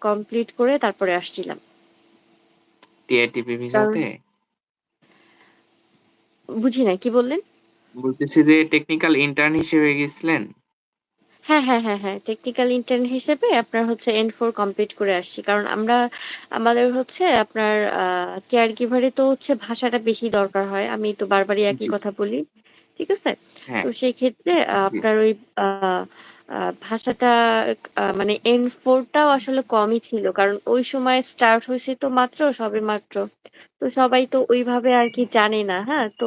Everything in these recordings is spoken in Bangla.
কমপ্লিট করে তারপরে আসছিলাম। টিআইটিপি কারণ ভিসাতে? বুঝি নাই, কি বললেন? বলতেছি যে টেকনিক্যাল ইন্টার্ন হিসেবে গেছিলেন? হ্যাঁ, হ্যাঁ, হ্যাঁ, হ্যাঁ। টেকনিক্যাল ইন্টার্ন হিসেবে আপনার হচ্ছে N4 কমপ্লিট করে আসছি। কারণ আমরা আমাদের হচ্ছে আপনার কেয়ার গিভার তো হচ্ছে ভাষাটা বেশি দরকার হয়। আমি তো বারবারই একই কথা বলি। ঠিক আছে? হ্যাঁ। তো সেই ক্ষেত্রে আপনার ওই ভাষাটা মানে N4 টাও আসলে কমই ছিল। কারণ ওই সময় স্টার্ট হইছে তো মাত্র, সবেমাত্র। তো সবাই তো ওইভাবে আরকি জানে না, হ্যাঁ? তো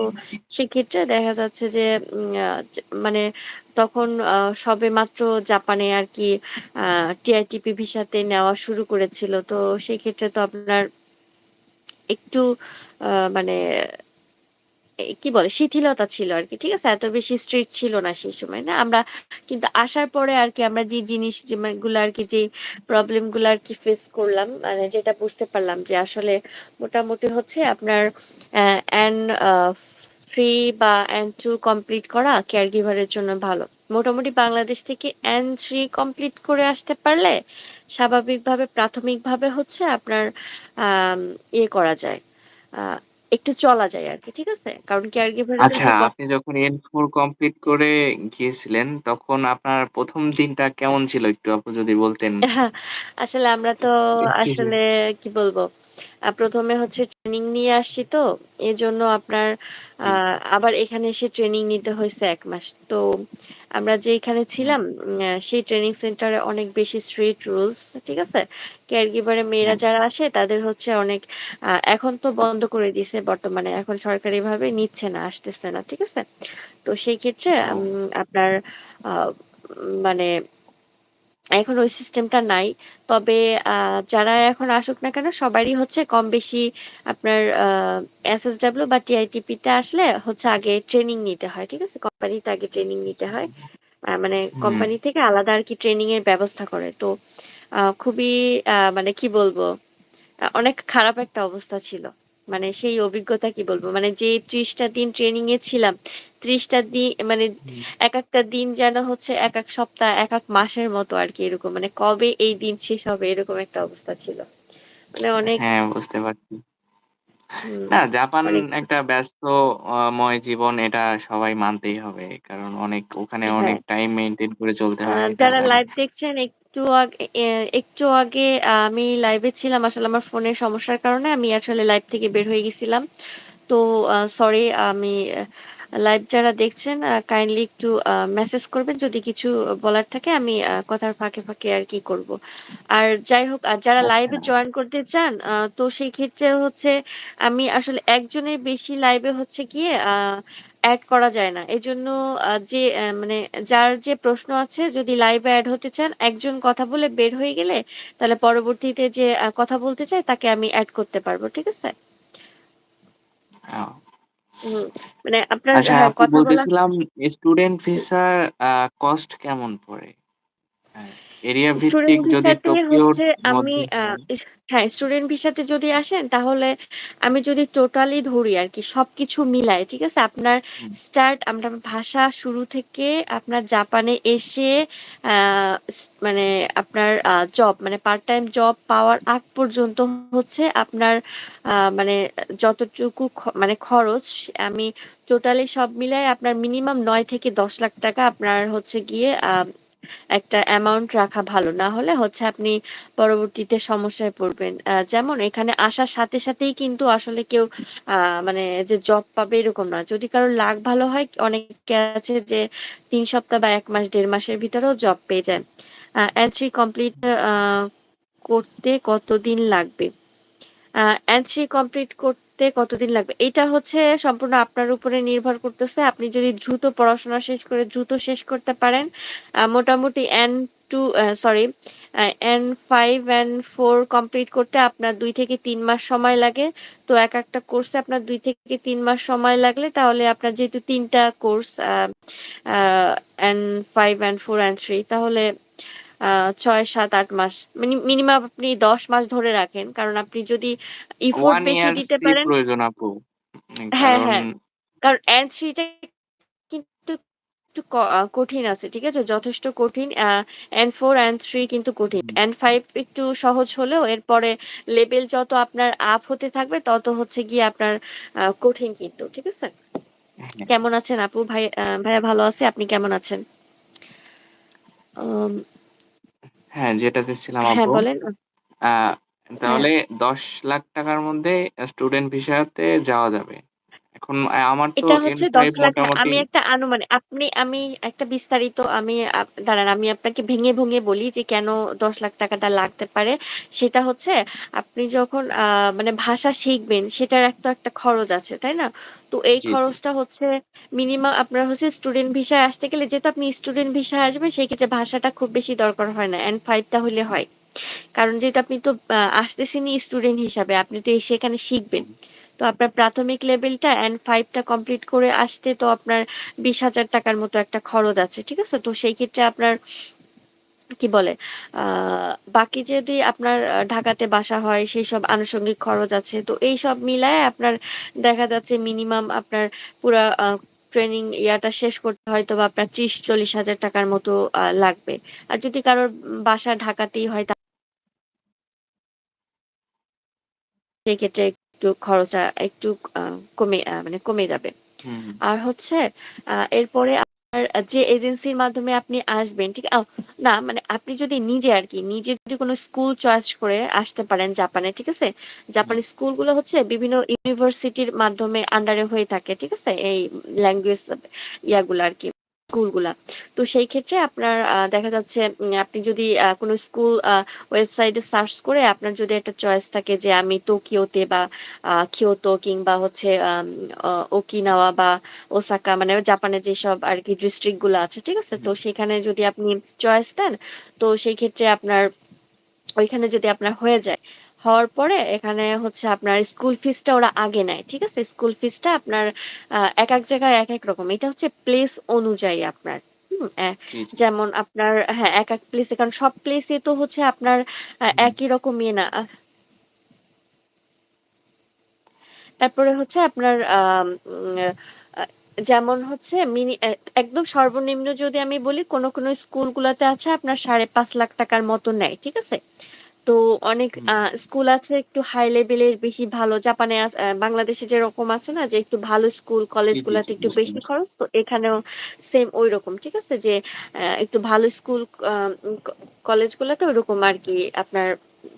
সেক্ষেত্রে দেখা যাচ্ছে যে মানে তখন আ সবেমাত্র জাপানে আরকি আ টিআইটিপি ভিসাতে নেওয়া শুরু করেছিল। তো সেক্ষেত্রে তো আপনার একটু মানে কি বলে? শিথিলতা ছিল আরকি। ঠিক আছে? এত বেশি স্ট্রিক্ট ছিল না সেই সময়, না? আমরা কিন্তু আসার পরে আরকি আমরা যে জিনিস যে আর কি যে প্রবলেমগুলা আরকি ফেস করলাম, মানে যেটা বুঝতে পারলাম যে আসলে মোটামুটি হচ্ছে আপনার অ্যা N আ 3 বা N2 কমপ্লিট করা কেয়ার গিভার এর জন্য ভালো। মোটামুটি বাংলাদেশ থেকে এন থ্রি কমপ্লিট করে আসতে পারলে স্বাভাবিকভাবে প্রাথমিকভাবে হচ্ছে আপনার ইয়ে করা যায়। একটু চলা যায় আর কি ঠিক আছে? কারণ কেয়ার গিভার এর আচ্ছা, আপনি যখন এন ফোর কমপ্লিট করে গিয়েছিলেন, তখন আপনার প্রথম দিনটা কেমন ছিল একটু আপু যদি বলতেন? আসলে আমরা তো জি। আসলে কি বলব? আ ১ম এ হচ্ছে ট্রেনিং নিয়ে আসছি তো। এজন্য আপনার আবার এখানে এসে ট্রেনিং নিতে হয়েছে ১ মাস। তো আমরা যেইখানে হুম। ছিলাম সেই ট্রেনিং সেন্টারে অনেক বেশি স্ট্রিক্ট রুলস। ঠিক আছে? কেয়ার গিভার মেয়েরা। যারা আসে তাদের হচ্ছে অনেক এখন তো বন্ধ করে দিয়েছে বর্তমানে। এখন সরকারিভাবে নিচ্ছে না, আসতেছে না। ঠিক আছে? তো সেই ক্ষেত্রে আপনার মানে এখন ওই সিস্টেমটা নাই। তবে আ যারা এখন আসুক না কেন সবারই হচ্ছে কম-বেশি আপনার আ এসএসডব্লিউ বা টিআইটিপি তে আসলে হচ্ছে আগে ট্রেনিং নিতে হয়। ঠিক আছে? কোম্পানিতে আগে ট্রেনিং নিতে হয়। আ মানে হুম। কোম্পানি থেকে আলাদা আরকি ট্রেনিং এর ব্যবস্থা করে। তো আ খুবই আ মানে কি বলব? আ অনেক খারাপ একটা অবস্থা ছিল। মানে সেই অভিজ্ঞতা কি বলব? মানে যে ৩০ টা দিন ট্রেনিং এ ছিলাম, ৩০ টা দি মানে হুম। একেকটা দিন যেন হচ্ছে একেক সপ্তাহ, একেক মাসের মতো আরকি এরকম। মানে কবে এই দিন শেষ হবে এরকম একটা অবস্থা ছিল। মানে অনেক হ্যাঁ, বুঝতে পারছি। না, জাপান অনেক একটা ব্যস্ত ময় জীবন এটা সবাই মানতেই হবে। কারণ অনেক ওখানে অনেক হ্যাঁ। টাইম মেনটেন করে চলতে হয় যারা লাইভ দেখছেন একটু আগে একটু আগে আমি লাইভে ছিলাম। আসলে আমার ফোনের সমস্যার কারণে আমি আসলে লাইভ থেকে বের হয়ে গেছিলাম। তো সরি আমি লাইভ যারা দেখছেন কাইন্ডলি একটু মেসেজ করবেন যদি কিছু বলার থাকে আমি কথার ফাঁকে, ফাঁকে আর কি করব। আর যাই হোক আর যারা লাইভে আচ্ছা। জয়েন করতে চান তো সেই ক্ষেত্রে হচ্ছে আমি আসলে একজনের বেশি লাইভে হচ্ছে গিয়ে এড করা যায় না। এই জন্য যে মানে যার যে প্রশ্ন আছে যদি লাইভে অ্যাড হতে চান, একজন কথা বলে বের হয়ে গেলে তাহলে পরবর্তীতে যে কথা বলতে চায় তাকে আমি অ্যাড করতে পারব ঠিক আছে? মানে আপনার আচ্ছা, হ্যাঁ, কথা বলছিলাম বলতেছিলাম স্টুডেন্ট। ভিসার কস্ট কেমন পড়ে? এরিয়া স্টুডেন্ট ভিত্তিক যদি ভিসাতে টোকিওর হচ্ছে আমি মধ্যে আ হয় ইস হ্যাঁ, স্টুডেন্ট ভিসাতে যদি আসেন তাহলে আমি যদি টোটালি ধরি আরকি সবকিছু মিলায়, ঠিক আছে? আপনার হুম। স্টার্ট আমরা ভাষা শুরু থেকে আপনার জাপানে এসে আ স মানে আপনার আ জব মানে পার্ট টাইম জব পাওয়ার আগ পর্যন্ত হচ্ছে আপনার আ মানে যতটুকু খ মানে খরচ আমি টোটালি সব মিলায় আপনার মিনিমাম ৯ থেকে ১০ লাখ টাকা আপনার হচ্ছে গিয়ে আ একটা অ্যামাউন্ট রাখা ভালো। না হলে হচ্ছে আপনি পরবর্তীতে সমস্যায় পড়বেন। যেমন এখানে আসার সাথে সাথেই কিন্তু আসলে কেউ মানে যে জব পাবে এরকম না। যদি কারও লাক ভালো হয়, অনেকে আছে যে ৩ সপ্তাহ বা ১ মাস ১.৫ মাসের ভিতরেও জব পেয়ে যায়। আ N3 কমপ্লিট করতে কতদিন লাগবে? আ N3 কমপ্লিট করতে কতদিন লাগবে? এটা হচ্ছে সম্পূর্ণ আপনার উপরে নির্ভর করতেছে। আপনি যদি দ্রুত পড়াশোনা শেষ করে দ্রুত শেষ করতে পারেন, মোটামুটি N2 two sorry N five N5, N4 complete করতে আপনার দুই থেকে তিন মাস সময় লাগে। তো এক একটা কোর্সে আপনার দুই থেকে তিন মাস সময় লাগলে তাহলে আপনার যেহেতু ৩ টা কোর্স ফাইভ আ N5, N4, N3 তাহলে আ ৬, ৭, ৮ মাস মিনি মিনিমাম আপনি ১০ মাস ধরে রাখেন। কারণ আপনি যদি ইফোর্ট বেশি দিতে পারেন প্রয়োজন আপু। হ্যাঁ, হ্যাঁ। কারণ N3 টা কিন্তু একটু কঠিন আছে। ঠিক আছে? যথেষ্ট কঠিন। আ N4, N3 কিন্তু কঠিন। হুম। N5 একটু সহজ হলেও এরপরে লেভেল যত আপনার আপ হতে থাকবে তত হচ্ছে গিয়ে আপনার কঠিন কিন্তু। ঠিক আছে? হ্যাঁ। কেমন আছেন আপু? ভাই ভাইয়া ভালো আছে আপনি কেমন আছেন? হ্যাঁ, যেটাতে ছিলাম হ্যাঁ, আপু। বলেন। আ হ্যাঁ। তাহলে ৳১০,০০,০০০ র মধ্যে আ স্টুডেন্ট ভিসাতে যাওয়া যাবে। এখন আমার তো এটা হচ্ছে N5 ১০,০০,০০০ টা মোটামুটি আমি একটা আনুমানিক আপনি আমি একটা বিস্তারিত আমি আপ দাঁড়ান আমি আপনাকে ভেঙে, ভেঙে বলি যে কেন ৳১০,০০,০০০ টা লাগতে পারে। সেটা হচ্ছে আপনি যখন মানে ভাষা শিখবেন সেটার একটা, একটা খরচ আছে। তাই না? তো এই জি, জি। খরচটা হচ্ছে মিনিমাম আপনার হচ্ছে স্টুডেন্ট ভিসায় আসতে গেলে যেহেতু আপনি স্টুডেন্ট ভিসায় আসবেন সেক্ষেত্রে ভাষাটা খুব বেশি দরকার হয় না। N5 টা হলে হয়। কারণ যেহেতু আপনি তো আ আসতেছেনই স্টুডেন্ট হিসাবে, আপনি তো এসে এখানে শিখবেন। তো আপনার প্রাথমিক লেভেলটা N5 টা কমপ্লিট করে আসতে তো আপনার ৳২০,০০০ র মতো একটা খরচ আছে। ঠিক আছে? তো সেই ক্ষেত্রে আপনার কি বলে? বাকি যদি আপনার ঢাকাতে বাসা হয় সেইসব আনুষঙ্গিক খরচ আছে। তো এইসব মিলায়ে আপনার দেখা যাচ্ছে মিনিমাম আপনার পুরা ট্রেনিং ইয়াটা শেষ করতে হয়তোবা আপনার ত্রিশ চল্লিশ হাজার টাকার মতো লাগবে। আর যদি কারোর বাসা ঢাকাতেই হয় সেক্ষেত্রে একটু খরচা একটু কমে মানে কমে যাবে। আর হচ্ছে এরপরে আপনার আ যে এজেন্সির মাধ্যমে আপনি আসবেন, ঠিক না মানে আপনি যদি নিজে আরকি নিজে যদি কোনো স্কুল চয়েস করে আসতে পারেন জাপানে, ঠিক আছে? হুম। জাপানি স্কুলগুলো হচ্ছে বিভিন্ন ইউনিভার্সিটির মাধ্যমে আন্ডারে হয়ে থাকে। ঠিক আছে? এই ল্যাঙ্গুয়েজ ইয়াগুলো আর আরকি স্কুলগুলা। তো সেই ক্ষেত্রে আপনার দেখা যাচ্ছে আপনি যদি কোন স্কুল ওয়েবসাইটে সার্চ করে আপনার যদি একটা চয়েস থাকে যে আমি টোকিওতে বা কিয়োতো কিংবা হচ্ছে ওকিনাওয়া বা ওসাকা মানে জাপানের যেসব আরকি ডিস্ট্রিক্টগুলা আছে। ঠিক আছে? তো সেখানে যদি আপনি চয়েস দেন, তো সেই ক্ষেত্রে আপনার ওইখানে যদি আপনার হয়ে যায়। হওয়ার পরে এখানে হচ্ছে আপনার স্কুল ফিসটা ওরা আগে নেয়। ঠিক আছে? স্কুল ফিসটা আপনার এক এক জায়গায় এক এক রকম। এটা হচ্ছে প্লেস অনুযায়ী আপনার। যেমন আপনার হ্যাঁ, এক এক প্লেসে কারণ সব প্লেসে তো হচ্ছে আপনার একই রকম ইয়ে না। তারপরে হচ্ছে আপনার যেমন হচ্ছে মিনি একদম সর্বনিম্ন যদি আমি বলি কোন, কোন স্কুলগুলাতে আছে আপনার সাড়ে পাঁচ লাখ টাকার মতো নেয়। ঠিক আছে? তো অনেক হুম। আ স্কুল আছে একটু হাই লেভেলের বেশি ভালো জাপানে আস আ বাংলাদেশে যেরকম আছে না যে একটু ভালো স্কুল জি, জি, কলেজগুলাতে জি। একটু বুঝতে বেশি পারছি। খরচ তো এখানেও সেম ঐরকম। ঠিক আছে? যে একটু ভালো স্কুল আ উম ক কলেজগুলাতে ওরকম আরকি আপনার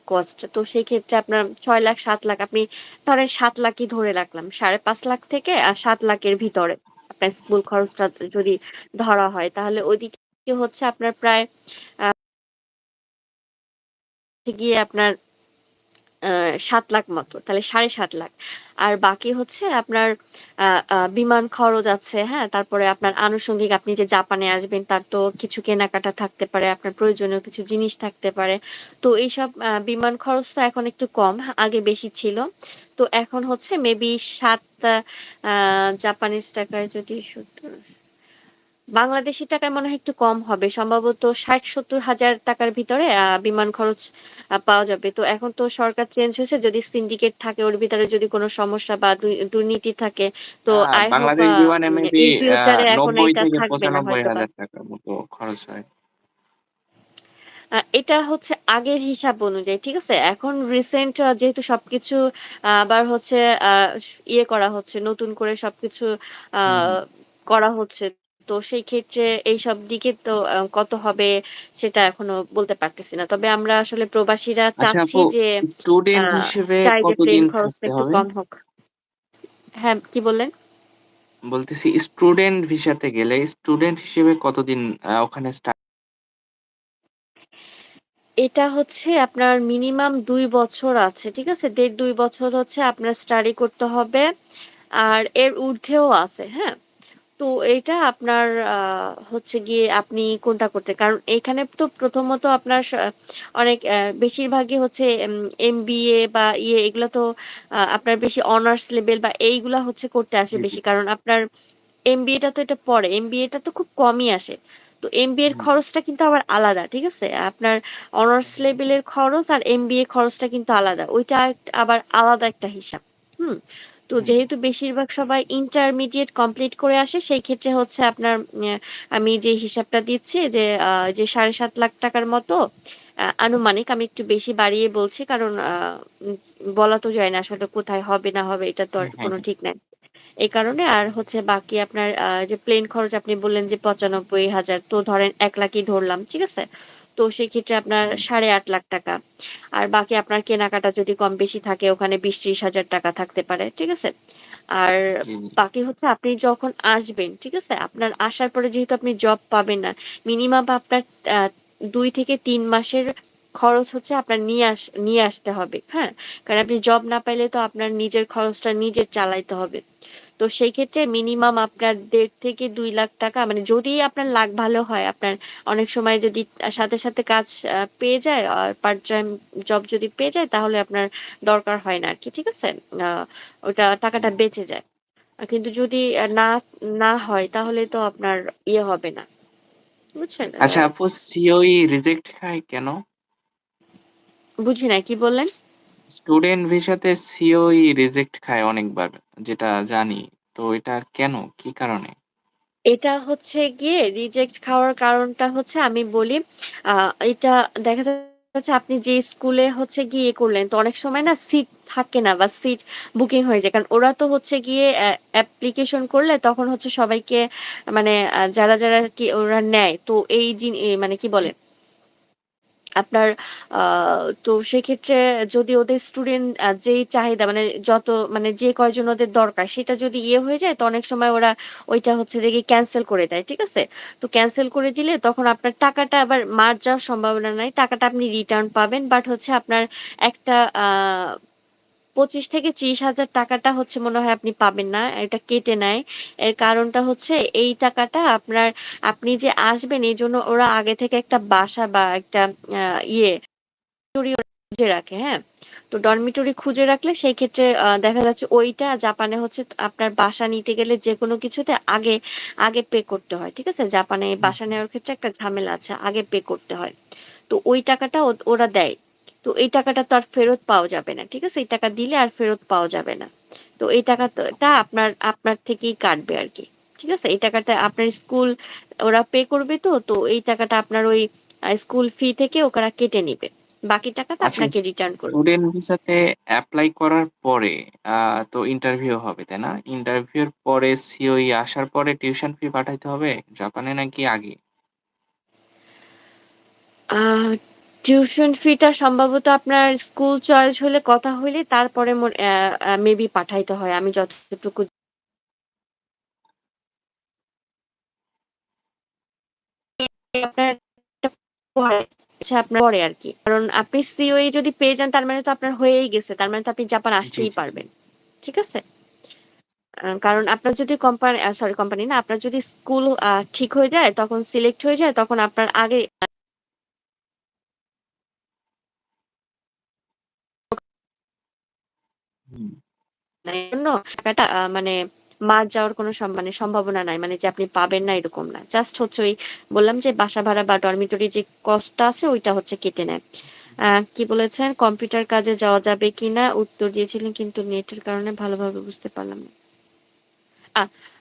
কস্ট। তো সেই ক্ষেত্রে আপনার ৬,০০,০০০ ৭,০০,০০০ আপনি ধরেন ৭,০০,০০০ ই ধরে রাখলাম। ৫,৫০,০০০ থেকে আর ৭,০০,০০০ এর ভিতরে আপনার স্কুল খরচটা যদি ধরা হয় তাহলে ওইদিকে হচ্ছে আপনার প্রায় আ হচ্ছে গিয়ে আপনার সাত লাখ মতো। তাহলে ৭,৫০,০০০ আর বাকি হচ্ছে আপনার বিমান খরচ আছে, হ্যাঁ? তারপরে আপনার আনুষঙ্গিক আপনি যে জাপানে আসবেন তার তো কিছু কেনাকাটা থাকতে পারে, আপনার প্রয়োজনীয় কিছু জিনিস থাকতে পারে। তো এইসব বিমান খরচ তো এখন একটু কম, আগে বেশি ছিল। তো এখন হচ্ছে মেবি ৭ আ আ জাপানিজ টাকায় যদি ৭০ বাংলাদেশী টাকায় মনে হয় একটু কম হবে। সম্ভবত ষাট সত্তর হাজার টাকার ভিতরে আ বিমান খরচ পাওয়া যাবে। তো এখন তো সরকার চেঞ্জ হয়েছে যদি সিন্ডিকেট থাকে ওর ভিতরে যদি কোনো সমস্যা বা দুই দুর্নীতি থাকে তো আ I hope বাংলাদেশ বিমানে মেবি ইন আ ফিউচার এ এখন এইটা থাকবে না হয়তোবা। ৳৯০,০০০-৯৫,০০০ র মতো খরচ হয়। আ এটা হচ্ছে আগের হিসাব অনুযায়ী। ঠিক আছে? এখন রিসেন্ট যেহেতু সবকিছু আবার হচ্ছে আ স ইয়ে করা হচ্ছে, নতুন করে সবকিছু আ হুম, হুম। করা হচ্ছে। তো সেই ক্ষেত্রে এইসব দিকে তো আ কত হবে সেটা এখনও বলতে পারতেছি না। তবে আমরা আসলে প্রবাসীরা আচ্ছা চাচ্ছি আপু, যে আ স্টুডেন্ট হিসেবে চাই যে প্লেন কতদিন খরচটা থাকতে একটু হবে? কম হোক। হ্যাঁ, কি বললেন? বলতেছি স্টুডেন্ট ভিসাতে গেলে স্টুডেন্ট হিসেবে কতদিন আ ওখানে স্টা এটা হচ্ছে আপনার মিনিমাম ২ বছর আছে। ঠিক আছে? ১.৫-২ বছর হচ্ছে আপনার স্টাডি করতে হবে। আর এর ঊর্ধ্বেও আছে, হ্যাঁ? তো এটা আপনার আ হচ্ছে গিয়ে আপনি কোনটা করতে কারণ এখানে তো প্রথমত আপনার স অনেক অ্যা বেশিরভাগই হচ্ছে এম এমবিএ বা ইয়ে এগুলা তো আপনার বেশি অনার্স লেভেল বা এইগুলা হচ্ছে করতে আসে জি, জি। বেশি। কারণ আপনার এমবিএটা তো এটা পরে। এমবিএটা তো খুব কমই আসে। তো এমবিএ এর হুম। খরচটা কিন্তু আবার আলাদা। ঠিক আছে? আপনার অনার্স লেভেলের খরচ আর এমবিএ খরচটা কিন্তু আলাদা। ওইটা এক আবার আলাদা একটা হিসাব। হুম? তো যেহেতু বেশিরভাগ সবাই ইন্টারমিডিয়েট কমপ্লিট করে আসে সেই ক্ষেত্রে হচ্ছে আপনার আমি যে হিসাবটা দিচ্ছি যে যে ৳৭,৫০,০০০ মতো আনুমানিক আমি একটু বেশি বাড়িয়ে বলছি কারণ বলা তো যায় না আসলে কোথায় হবে না হবে এটা তো আর কোনো। ঠিক নাই। এই কারণে আর হচ্ছে বাকি আপনার যে প্লেন খরচ আপনি বললেন যে ৯৫,০০০ তো ধরেন ১,০০,০০০ ই ধরলাম। ঠিক আছে? তো সেক্ষেত্রে আপনার সাড়ে আট লাখ টাকা আর বাকি আপনার কেনাকাটা যদি কম বেশি থাকে ওখানে বিশ ত্রিশ হাজার টাকা থাকতে পারে। ঠিক আছে? আর। বাকি হচ্ছে আপনি যখন আসবেন, ঠিক আছে? আপনার আসার পরে যেহেতু আপনি জব পাবেন না, মিনিমাম আপনার ২ থেকে তিন মাসের খরচ হচ্ছে আপনার নিয়ে আস নিয়ে আসতে হবে। হ্যাঁ? কারণ আপনি জব না পাইলে তো আপনার নিজের খরচটা নিজের চালাইতে হবে। তো সেই ক্ষেত্রে মিনিমাম আপনার দেড় থেকে দুই লাখ টাকা মানে যদি আপনার লাখ ভালো হয়, আপনার অনেক সময় যদি সাথে, সাথে কাজ পেয়ে যায় আর পার্ট টাইম জব যদি পেয়ে যায় তাহলে আপনার দরকার হয় না আরকি। ঠিক আছে? ওটা টাকাটা বেঁচে যায়। কিন্তু যদি না, না হয় তাহলে তো আপনার ইয়ে হবে না। বুঝছেন? আচ্ছা আপু সিওই রিজেক্ট খায় কেন? বুঝি না কি বললেন? স্টুডেন্ট ভিসাতে সিওই রিজেক্ট খায় অনেকবার যেটা জানি। তো এটা কেন? কি কারণে? এটা হচ্ছে গিয়ে রিজেক্ট খাওয়ার কারণটা হচ্ছে আমি বলি, এটা দেখা যাচ্ছে আপনি যে স্কুলে হচ্ছে গিয়ে করলেন তো অনেক সময় না সিট থাকে না বা সিট বুকিং হয়ে যায়। কারণ ওরা তো হচ্ছে গিয়ে অ্যা অ্যাপ্লিকেশন করলে তখন হচ্ছে সবাইকে মানে যারা, যারা কি ওরা নেয় তো এই মানে কি বলে? আপনার তো সেক্ষেত্রে যদি ওদের স্টুডেন্ট যেই চাহিদা মানে যত মানে যে কয়জন ওদের দরকার, সেটা যদি ইয়ে হয়ে যায়, তো অনেক সময় ওরা ওইটা হচ্ছে যে ক্যান্সেল করে দেয়। ঠিক আছে? তো ক্যান্সেল করে দিলে তখন আপনার টাকাটা আবার মার যাওয়ার সম্ভাবনা নাই। টাকাটা আপনি রিটার্ন পাবেন। বাট হচ্ছে আপনার একটা আ ৳২৫,০০০-৩০,০০০ টা হচ্ছে মনে হয় আপনি পাবেন না। এটা কেটে নেয়। এর কারণটা হচ্ছে এই টাকাটা আপনার আপনি যে আসবেন এই জন্য ওরা আগে থেকে একটা বাসা বা একটা ইয়ে খুঁজে রাখে, হ্যাঁ? তো ডরমিটরি খুঁজে রাখলে সেই ক্ষেত্রে দেখা যাচ্ছে ওইটা জাপানে হচ্ছে আপনার বাসা নিতে গেলে যেকোনো কিছুতে আগে, আগে পে করতে হয়। ঠিক আছে? জাপানে বাসা নেওয়ার ক্ষেত্রে একটা ঝামেলা আছে। আগে পে করতে হয়। তো ওই টাকাটা ওরা দেয়। তো এই টাকাটা তো আর ফেরত পাওয়া যাবে না। ঠিক আছে? এই টাকা দিলে আর ফেরত পাওয়া যাবে না। তো এই টাকাটা আপনার, আপনার থেকেই কাটবে আরকি। ঠিক আছে? এই টাকাটা আপনার স্কুল ওরা পে করবে তো, তো এই টাকাটা আপনার ওই স্কুল ফি থেকে ওরা কেটে নিবে। বাকি টাকাটা আচ্ছা আপনাকে রিটার্ন করবে। স্টুডেন্ট ভিসাতে এপ্লাই করার পরে তো ইন্টারভিউ হবে, তাই না? ইন্টারভিউর পরে সিওই আসার পরে টিউশন ফি পাঠাইতে হবে জাপানে নাকি আগে? টিউশন ফিটা সম্ভবত আপনার স্কুল চয়েস হলে কথা হইলে তারপরে মেবি পাঠাইতে হয়। আমি যতটুকু আপনার আপনার পরে আরকি। কারণ আপনি সিওই যদি পেয়ে যান তার মানে তো আপনার হয়েই গেছে। তার মানে তো আপনি জাপান আসতেই। পারবেন। ঠিক আছে? কারণ আপনার যদি কোম্পানি সরি কোম্পানি না, আপনার যদি স্কুল ঠিক হয়ে যায় তখন সিলেক্ট হয়ে যায় তখন আপনার আগে মানে জন্য টাকাটা মানে মার যাওয়ার কোনো সম মানে সম্ভাবনা নাই। মানে যে আপনি পাবেন না এরকম না। জাস্ট হচ্ছে ওই বললাম যে বাসা ভাড়া বা ডরমিটরি যে কস্টটা আছে ওইটা হচ্ছে কেটে নেয়। কি বলেছেন কম্পিউটার কাজে যাওয়া যাবে কিনা উত্তর দিয়েছিলেন কিন্তু নেটের কারণে ভালোভাবে বুঝতে পারলাম না।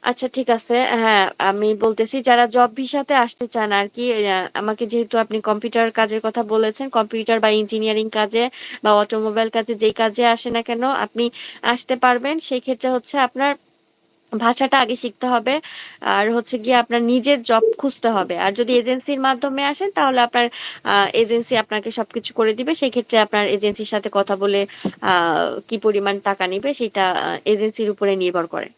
আচ্ছা ঠিক আছে। হ্যাঁ, আমি বলতেছি যারা জব ভিসাতে আসতে চান আরকি আ আমাকে যেহেতু আপনি কম্পিউটার কাজের কথা বলেছেন, কম্পিউটার বা ইঞ্জিনিয়ারিং কাজে বা অটোমোবাইল কাজে যেই কাজে আসে না কেন আপনি আসতে পারবেন। সেক্ষেত্রে হচ্ছে আপনার ভাষাটা আগে শিখতে হবে। আর হচ্ছে গিয়ে আপনার নিজের জব খুঁজতে হবে। আর যদি এজেন্সির মাধ্যমে আসেন তাহলে আপনার এজেন্সি আপনাকে সবকিছু করে দিবে। সেক্ষেত্রে আপনার এজেন্সির সাথে কথা বলে কি পরিমাণ টাকা নিবে সেটা এজেন্সির উপরে নির্ভর করে।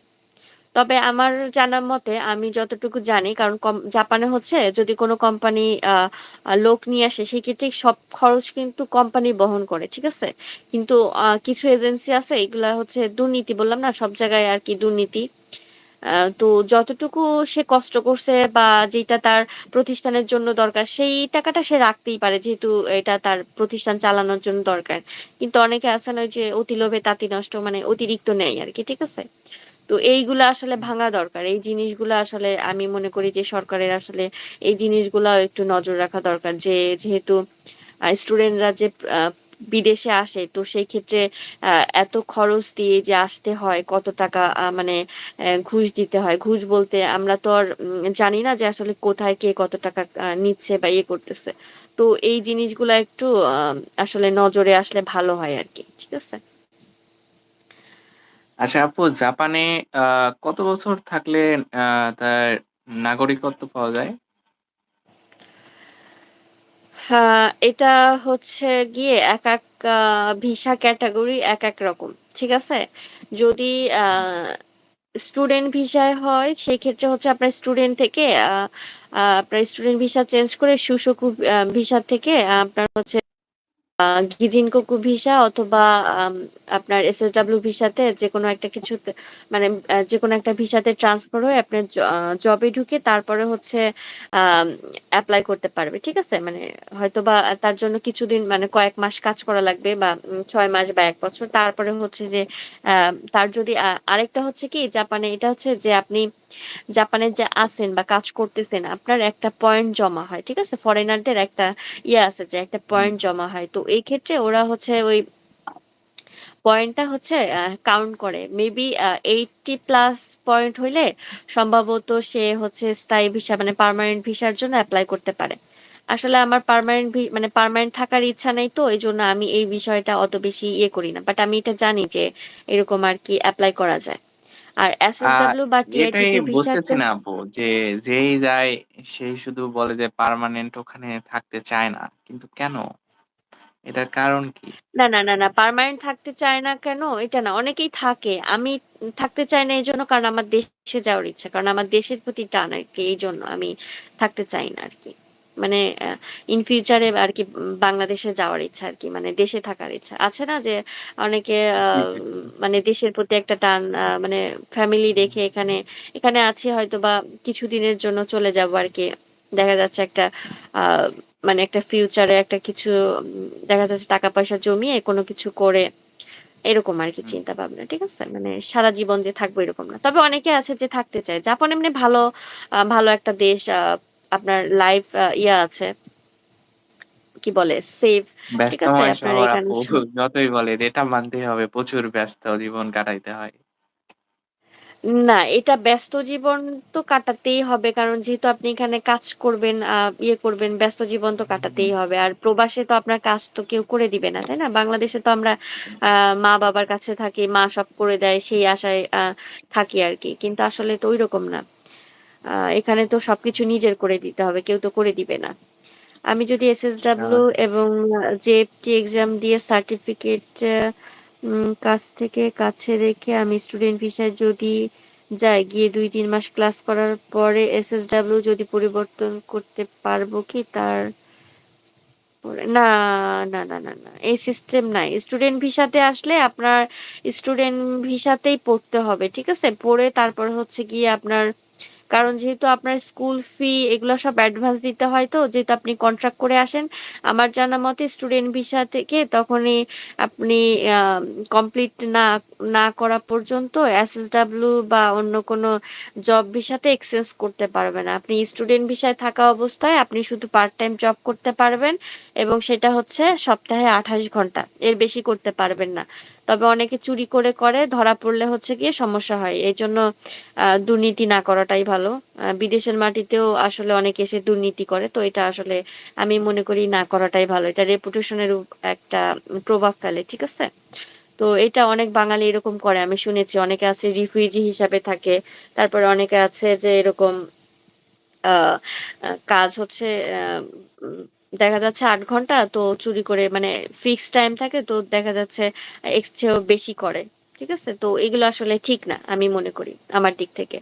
তবে আমার জানা মতে আমি যতটুকু জানি, কারণ কম, জাপানে হচ্ছে যদি কোনো কোম্পানি লোক নিয়ে আসে, সেক্ষেত্রে সব খরচ কিন্তু কোম্পানি বহন করে। ঠিক আছে? কিন্তু কিছু এজেন্সি আছে, এগুলা হচ্ছে দুর্নীতি বললাম না, সব জায়গায় আরকি দুর্নীতি। আ, তো যতটুকু সে কষ্ট করছে বা যেটা তার প্রতিষ্ঠানের জন্য দরকার, সেই টাকাটা সে রাখতেই পারে। যেহেতু এটা তার প্রতিষ্ঠান চালানোর জন্য দরকার। কিন্তু অনেকে আছে না যে অতি লোভে তাঁতি নষ্ট মানে অতিরিক্ত নেয় আরকি। ঠিক আছে? তো এইগুলা আসলে ভাঙা দরকার। এই জিনিসগুলা আসলে আমি মনে করি যে সরকারের আসলে এই জিনিসগুলাও একটু নজর রাখা দরকার। যে যেহেতু স্টুডেন্টরা যে বিদেশে আসে তো সেই ক্ষেত্রে এত খরচ দিয়ে যে আসতে হয়, কত টাকা মানে ঘুষ দিতে হয়। ঘুষ বলতে আমরা তো আর জানি না যে আসলে কোথায় কে কত টাকা নিচ্ছে বা ইয়ে করতেছে। তো এই জিনিসগুলা একটু আসলে নজরে আসলে ভালো হয় আর কি ঠিক আছে? আচ্ছা আপু জাপানে কত বছর থাকলে তার নাগরিকত্ব পাওয়া যায়? হ্যাঁ, এটা হচ্ছে গিয়ে একেক আ ভিসা ক্যাটেগরি একেক রকম। ঠিক আছে? যদি স্টুডেন্ট ভিসায় হয় সেক্ষেত্রে হচ্ছে আপনার স্টুডেন্ট থেকে আপনার স্টুডেন্ট ভিসা চেঞ্জ করে আ ভিসা থেকে আপনার হচ্ছে আ গিজিনকোকু ভিসা অথবা আম আপনার এসএসডব্লিউ ভিসাতে যেকোনো একটা কিছুতে মানে আ যেকোনো একটা ভিসাতে ট্রান্সফার হয়ে আপনার জ আ জবে ঢুকে তারপরে হচ্ছে আম এপ্লাই করতে পারবে। ঠিক আছে? মানে হয়তোবা তার জন্য কিছুদিন মানে কয়েক মাস কাজ করা লাগবে বা উম ৬ মাস বা ১ বছর। তারপরে হচ্ছে যে আ তার যদি আ আরেকটা হচ্ছে কি জাপানে এটা হচ্ছে যে আপনি জাপানে যে আছেন বা কাজ করতেছেন আপনার একটা পয়েন্ট জমা হয়। ঠিক আছে? ফরেনারদের একটা ইয়ে আছে যে একটা পয়েন্ট জমা হয়। তো এই ক্ষেত্রে ওরা হচ্ছে ওই পয়েন্টটা হচ্ছে কাউন্ট করে। মেবি 80 প্লাস পয়েন্ট হইলে সম্ভবত সে হচ্ছে স্থায়ী ভিসা মানে পার্মানেন্ট ভিসার জন্য এপ্লাই করতে পারে। আসলে আমার পার্মানেন্ট মানে পার্মানেন্ট থাকার ইচ্ছা নাই তো এজন্য আমি এই বিষয়টা অত বেশি ইয়ে করি না। বাট আমি এটা জানি যে এরকম আর কি অ্যাপ্লাই করা যায়। আর এসএসডব্লিউ বা এটাই টিআইটিপি বুঝতেছি না আপু যে যেই যায় সেই শুধু বলে যে পার্মানেন্ট ওখানে থাকতে চায় না। কিন্তু কেন? এটার কারণ কি? না, না, না, না। পার্মানেন্ট থাকতে চায় না কেন? এটা না। অনেকেই থাকে। আমি থাকতে চাই না এজন্য কারণ আমার দেশে যাওয়ার ইচ্ছা। কারণ আমার দেশের প্রতি টান আরকি এইজন্য আমি থাকতে চাই না আরকি। মানে আ ইন ফিউচার এ আরকি বাংলাদেশে যাওয়ার ইচ্ছা আরকি। মানে দেশে থাকার ইচ্ছা। আছে না যে অনেকে আ জি, জি, জি। মানে দেশের প্রতি একটা টান আ মানে ফ্যামিলি রেখে এখানে, এখানে আছি হয়তোবা কিছুদিনের জন্য চলে যাব আরকি। দেখা যাচ্ছে একটা আ মানে একটা ফিউচার একটা কিছু দেখা যাচ্ছে টাকা-পয়সা জমিয়ে কোন কিছু করে এরকম আরকি চিন্তা চিন্তাভাবনা। ঠিক আছে? মানে সারা জীবন যে থাকব এরকম না। তবে অনেকে আছে যে থাকতে চায়। জাপান এমনি ভালো ভালো একটা দেশ। আপনার লাইফ ইয়া আছে। কি বলে? সেফ। ঠিক আছে? ব্যস্তময় আপনার শহর এখানে আপু যতই বলেন এটা মানতেই হবে প্রচুর ব্যস্ত জীবন কাটাইতে হয়। না, এটা ব্যস্ত জীবন তো কাটাতেই হবে। কারণ যেহেতু আপনি এখানে কাজ করবেন, আ ইয়ে করবেন, ব্যস্ত জীবন তো কাটাতেই হবে। আর প্রবাসে তো আপনার কাজ তো কেউ করে দিবে না, তাই না? বাংলাদেশে তো আমরা আ মা-বাবার কাছে থাকি, মা সব করে দেয় সেই আশায় আ থাকি আরকি। কিন্তু আসলে তো ঐরকম না। আ এখানে তো সবকিছু নিজের করে দিতে হবে। কেউ তো করে দিবে না। আমি যদি এসএসডব্লিউ স্বাভাবিক। এবং জেএফটি এক্সাম দিয়ে সার্টিফিকেট কাছ থেকে কাছে রেখে আমি স্টুডেন্ট ভিসায় যদি যাই, গিয়ে ২-৩ মাস ক্লাস করার পরে এসএসডব্লিউ যদি পরিবর্তন করতে পারব কি তার না, না, না, না, না। এই সিস্টেম নাই। স্টুডেন্ট ভিসাতে আসলে আপনার স্টুডেন্ট ভিসাতেই পড়তে হবে। ঠিক আছে? পড়ে তারপর হচ্ছে গিয়ে আপনার কারণ যেহেতু আপনার স্কুল ফি এগুলো সব অ্যাডভান্স দিতে হয় তো, যেহেতু আপনি কন্ট্রাক্ট করে আসেন। আমার জানা মতে স্টুডেন্ট ভিসা থেকে তখনই আপনি কমপ্লিট না, না করা পর্যন্ত এসএসডব্লিউ বা অন্য কোনো জব ভিসাতে এক্সচেঞ্জ করতে পারবেন। আপনি স্টুডেন্ট ভিসায় থাকা অবস্থায় আপনি শুধু পার্ট টাইম জব করতে পারবেন এবং সেটা হচ্ছে সপ্তাহে ২৮ ঘণ্টা। এর বেশি করতে পারবেন না। তবে অনেকে চুরি করে, করে ধরা পড়লে হচ্ছে গিয়ে সমস্যা হয়। এজন্য আ দুর্নীতি না করাটাই ভালো। বিদেশের মাটিতেও আসলে অনেকে এসে দুর্নীতি করে। তো এটা আসলে আমি মনে করি না করাটাই ভালো। এটা রেপুটেশন এর একটা প্রভাব ফেলে। ঠিক আছে? তো এটা অনেক বাঙালি এরকম করে আমি শুনেছি। অনেকে আছে রিফিউজি হিসাবে থাকে। তারপরে অনেকে আছে যে এরকম কাজ হচ্ছে দেখা যাচ্ছে ৮ ঘণ্টা তো চুরি করে মানে ফিক্সড টাইম থাকে তো দেখা যাচ্ছে এর চেয়েও বেশি করে। ঠিক আছে? তো এগুলো আসলে ঠিক না আমি মনে করি আমার দিক থেকে।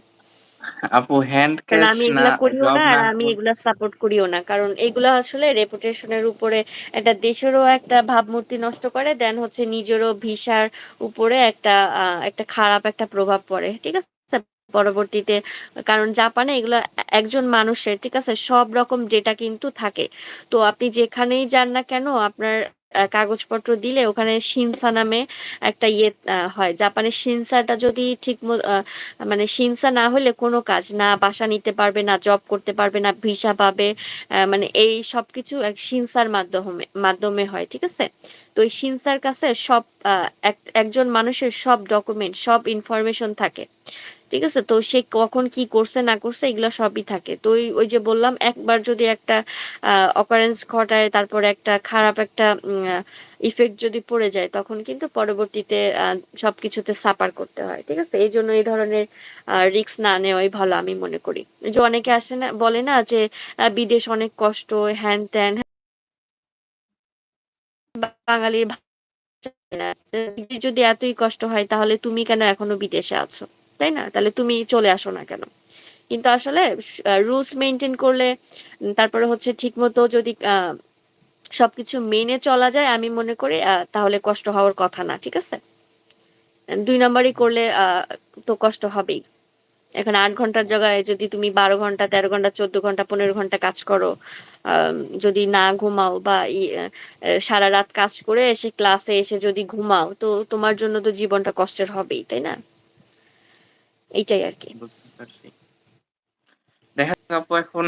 আপু হ্যান্ড ক্যাশ আমি এগুলা করিও না আর আমি এগুলা সাপোর্ট করিও না। কারণ এগুলা আসলে রেপুটেশন এর উপরে একটা দেশেরও একটা ভাবমূর্তি নষ্ট করে। দেন হচ্ছে নিজেরও ভিসার উপরে একটা একটা খারাপ একটা প্রভাব পড়ে। ঠিক আছে? পরবর্তীতে কারণ জাপানে এগুলো একজন মানুষের ঠিক আছে? সব রকম ডেটা কিন্তু থাকে। তো আপনি যেখানেই যান না কেন আপনার কাগজপত্র দিলে ওখানে শিনসা নামে একটা ইয়ে হয়। জাপানের শিনসাটা যদি ঠিক মানে শিনসা না হলে কোনো কাজ না বাসা নিতে পারবে, না জব করতে পারবে, না ভিসা পাবে। মানে এই সবকিছু এক শিনসার মাধ্যমে মাধ্যমে হয়। ঠিক আছে? তো এই শিনসার কাছে সব একজন মানুষের সব ডকুমেন্ট, সব ইনফরমেশন থাকে। ঠিক আছে? তো সে কখন কি করছে না করছে এগুলা সবই থাকে। তো ওই, যে বললাম একবার যদি একটা occurrence ঘটায় তারপরে একটা খারাপ একটা ইফেক্ট যদি পড়ে যায় তখন কিন্তু পরবর্তীতে সবকিছুতে সাফার করতে হয়। ঠিক আছে? এজন্য এই ধরনের রিস্ক না নেওয়াই ভালো আমি মনে করি। যে অনেকে আসে না বলে না যে বিদেশ অনেক কষ্ট হ্যান-ত্যান বাঙালির ভা যদি এতই কষ্ট হয় তাহলে তুমি কেন এখনও বিদেশে আছো? তাই না? তাহলে তুমি চলে আসো না কেন? কিন্তু আসলে রুলস মেইনটেইন করলে তারপরে হচ্ছে ঠিকমতো যদি আ সবকিছু মেনে চলা যায় আমি মনে করি তাহলে কষ্ট হওয়ার কথা না। ঠিক আছে? ২ নাম্বারই করলে তো কষ্ট হবেই। এখন আট ঘণ্টার জায়গায় যদি তুমি ১২ ঘণ্টা, ১৩ ঘণ্টা, ১৪ ঘণ্টা, ১৫ ঘণ্টা কাজ করো, যদি না ঘুমাও বা এ সারারাত কাজ করে এসে ক্লাসে এসে যদি ঘুমাও তো তোমার জন্য তো জীবনটা কষ্টের হবেই। তাই না? এইটাই। বুঝতে পারছি। দেখা যাক আপু এখন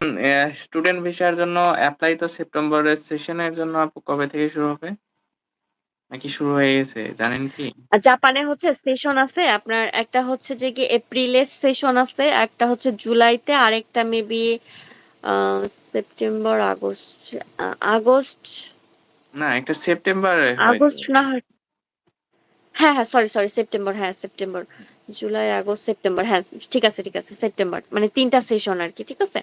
স্টুডেন্ট ভিসার জন্য এপ্লাই তো সেপ্টেম্বরের সেশনের জন্য আপু কবে থেকে শুরু হবে? নাকি শুরু হয়ে গেছে জানেন কি? জাপানে হচ্ছে সেশন আছে আপনার একটা হচ্ছে যে গিয়ে এপ্রিলে সেশন আছে, একটা হচ্ছে জুলাইতে আরেকটা মেবি সেপ্টেম্বর, আগস্ট আগস্ট না একটা সেপ্টেম্বরে। আগস্ট না হ্যাঁ, হ্যাঁ, সরি, সরি সেপ্টেম্বর হ্যাঁ, সেপ্টেম্বর। জুলাই, আগস্ট, সেপ্টেম্বর হ্যাঁ, ঠিক আছে, ঠিক আছে সেপ্টেম্বর। মানে ৩ টা সেশন আরকি। ঠিক আছে?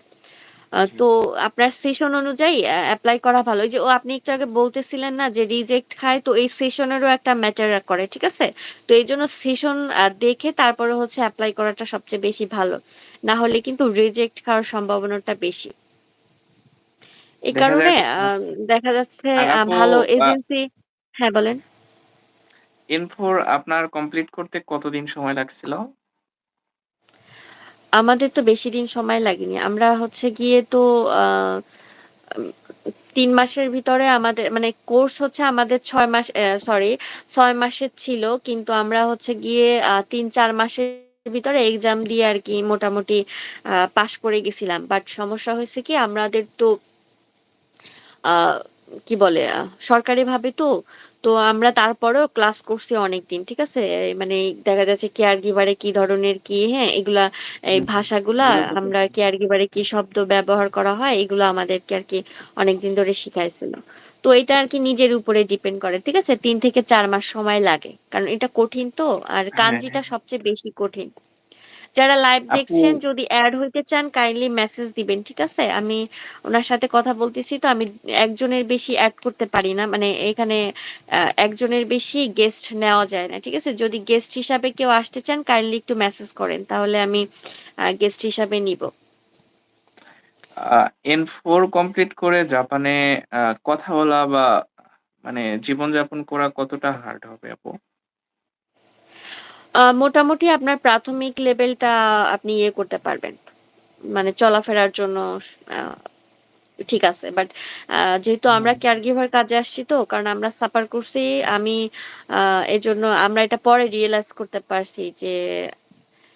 আ তো আপনার সেশন অনুযায়ী অ্যা এপ্লাই করা ভালো। যে ও আপনি একটু আগে বলতেছিলেন না যে রিজেক্ট খায় তো এই সেশনেরও একটা ম্যাটার করে। ঠিক আছে? তো এই জন্য সেশন দেখে তারপরে হচ্ছে অ্যাপ্লাই করাটা সবচেয়ে বেশি ভালো। না হলে কিন্তু রিজেক্ট খাওয়ার সম্ভাবনাটা বেশি। এই কারণে দেখা যাচ্ছে আর ভালো এজেন্সি হ্যাঁ, বলেন। N4 আপনার কমপ্লিট করতে কতদিন সময় লাগছিল? আমাদের তো বেশি দিন সময় লাগেনি। আমরা হচ্ছে গিয়ে তো ৩ মাসের ভিতরে আমাদের মানে কোর্স হচ্ছে আমাদের ৬ মাস সরি ছয় মাসের ছিল। কিন্তু আমরা হচ্ছে গিয়ে আ ৩-৪ মাসের ভিতরে এক্সাম দিয়ে আর কি মোটামুটি পাস করে গেছিলাম। বাট সমস্যা হয়েছে কি, আমাদের তো কি বলে? সরকারি ভাবে তো। তো আমরা তারপরেও ক্লাস করছি অনেকদিন। ঠিক আছে? মানে দেখা যাচ্ছে কেয়ার গিভার কি ধরনের কি হ্যাঁ? এগুলা এই। ভাষাগুলা আমরা কেয়ার গিভার কি শব্দ ব্যবহার করা হয় এগুলো আমাদেরকে আরকি অনেকদিন ধরে শিখাইছিল। তো এটা আরকি নিজের উপরে ডিপেন্ড করে। ঠিক আছে? তিন থেকে চার মাস সময় লাগে। কারণ এটা কঠিন তো। আর হ্যাঁ, কাঞ্জিটা হ্যাঁ। সবচেয়ে বেশি কঠিন। যারা লাইভ দেখছেন যদি এড হইতে চান কাইন্ডলি মেসেজ দিবেন। ঠিক আছে? আমি উনার সাথে কথা বলতেছি তো আমি একজনের বেশি এড করতে পারি না। মানে এখানে একজনের বেশি গেস্ট নেওয়া যায় না। ঠিক আছে? যদি গেস্ট হিসাবে কেউ আসতে চান কাইন্ডলি একটু মেসেজ করেন। তাহলে আমি গেস্ট হিসাবে নিবো। আ N4 কমপ্লিট করে জাপানে কথা বলা বা মানে জীবনযাপন করা কতটা হার্ড হবে আপু? মোটামুটি আপনার প্রাথমিক লেভেলটা আপনি ইয়ে করতে পারবেন। মানে চলাফেরার জন্য ঠিক আছে। বাট যেহেতু আমরা। কেয়ার গিভার কাজে আসছি তো কারণ আমরা সাফার করছি আমি এজন্য আমরা এটা পরে রিয়েলাইজ করতে পারছি যে